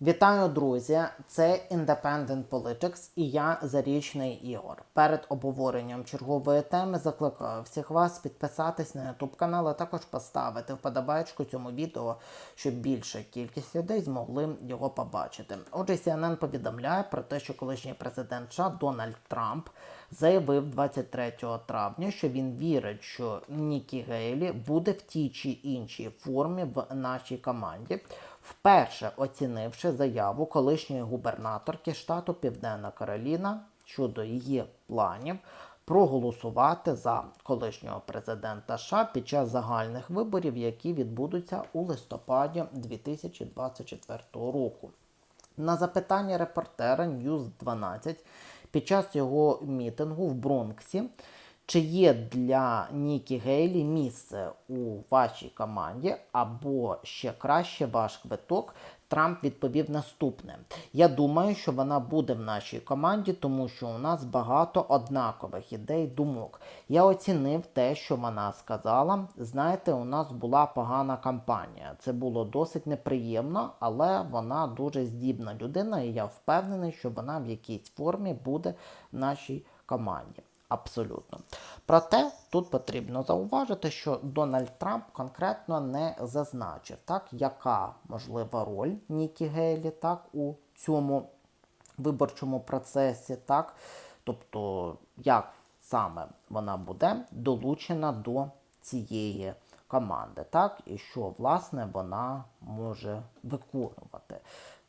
Вітаю, друзі! Це Independent Politics і я Зарічний Ігор. Перед обговоренням чергової теми закликаю всіх вас підписатись на YouTube канал, а також поставити вподобайку цьому відео, щоб більша кількість людей змогли його побачити. Отже, CNN повідомляє про те, що колишній президент США Дональд Трамп заявив 23 травня, що він вірить, що Нікі Гейлі буде в тій чи іншій формі в нашій команді вперше оцінивши заяву колишньої губернаторки штату Південна Кароліна щодо її планів проголосувати за колишнього президента США під час загальних виборів, які відбудуться у листопаді 2024 року. На запитання репортера News 12 під час його мітингу в Бронксі, чи є для Нікі Гейлі місце у вашій команді, або ще краще ваш квиток, Трамп відповів наступне: Я думаю, що вона буде в нашій команді, тому що у нас багато однакових ідей, думок. Я оцінив те, що вона сказала. Знаєте, у нас була погана кампанія. Це було досить неприємно, але вона дуже здібна людина, і я впевнений, що вона в якійсь формі буде в нашій команді. Абсолютно. Проте тут потрібно зауважити, що Дональд Трамп конкретно не зазначив, так, яка можлива роль Нікі Гейлі так, у цьому виборчому процесі, так, тобто, як саме вона буде долучена до цієї команди, так, і що, власне, вона може виконувати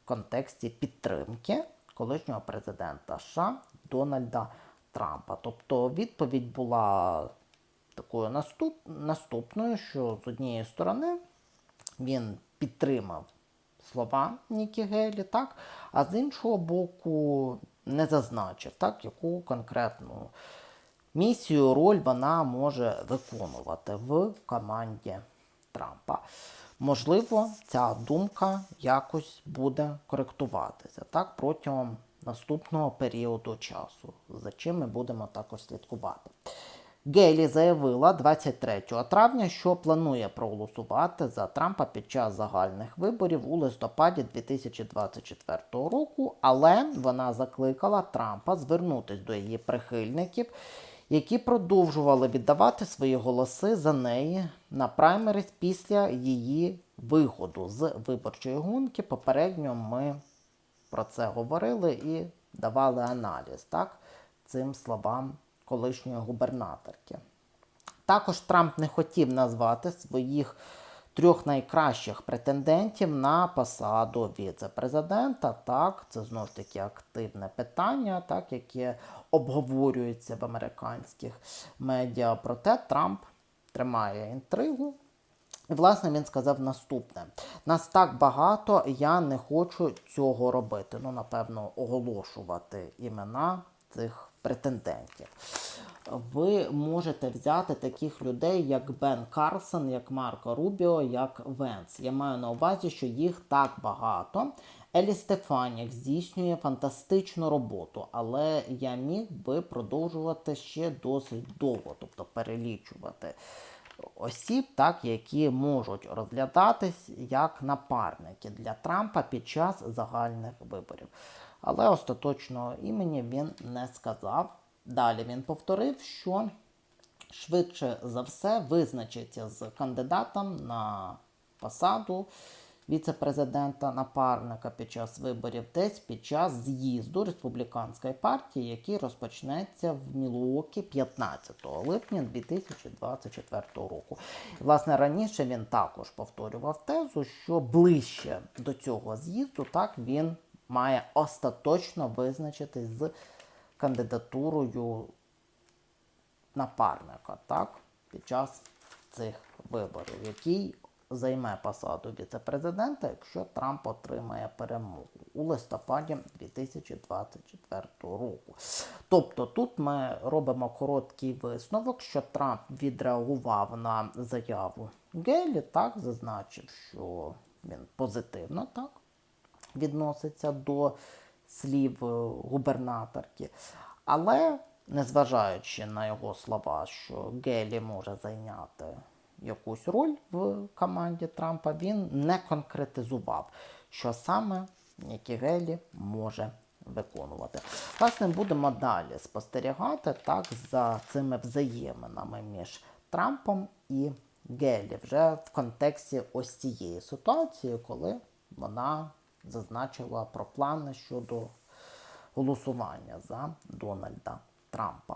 в контексті підтримки колишнього президента США Дональда Трампа. Тобто відповідь була такою наступ, наступною, що з однієї сторони він підтримав слова Нікі Гейлі, так, а з іншого боку не зазначив, так, яку конкретну місію, роль вона може виконувати в команді Трампа. Можливо, ця думка якось буде коректуватися так, протягом наступного періоду часу, за чим ми будемо також слідкувати. Гейлі заявила 23 травня, що планує проголосувати за Трампа під час загальних виборів у листопаді 2024 року, але вона закликала Трампа звернутися до її прихильників, які продовжували віддавати свої голоси за неї на праймерис після її виходу з виборчої гонки. Попередньо ми про це говорили і давали аналіз так, цим словам колишньої губернаторки. Також Трамп не хотів назвати своїх трьох найкращих претендентів на посаду віце-президента. Так, це знову ж таки активне питання, так, яке обговорюється в американських медіа. Проте Трамп тримає інтригу. І, власне, він сказав наступне: нас так багато, я не хочу цього робити. Ну, напевно, оголошувати імена цих претендентів. Ви можете взяти таких людей, як Бен Карсон, як Марко Рубіо, як Венс. Я маю на увазі, що їх так багато. Елі Стефанік здійснює фантастичну роботу, але я міг би продовжувати ще досить довго, тобто перелічувати осіб, так, які можуть розглядатись як напарники для Трампа під час загальних виборів. Але остаточного імені він не сказав. Далі він повторив, що швидше за все визначиться з кандидатом на посаду віце-президента напарника під час виборів десь під час з'їзду республіканської партії, який розпочнеться в Мілуокі 15 липня 2024 року. Власне, раніше він також повторював тезу, що ближче до цього з'їзду так він має остаточно визначитись з кандидатурою напарника так, під час цих виборів, який займе посаду віце-президента, якщо Трамп отримає перемогу у листопаді 2024 року. Тобто тут ми робимо короткий висновок, що Трамп відреагував на заяву Гейлі, так зазначив, що він позитивно так відноситься до слів губернаторки. Але, незважаючи на його слова, що Гелі може зайняти якусь роль в команді Трампа, він не конкретизував, що саме Нікі Гелі може виконувати. Власне, будемо далі спостерігати так за цими взаєминами між Трампом і Гелі вже в контексті ось цієї ситуації, коли вона зазначила про плани щодо голосування за Дональда Трампа.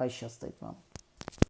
Хай щастить вам!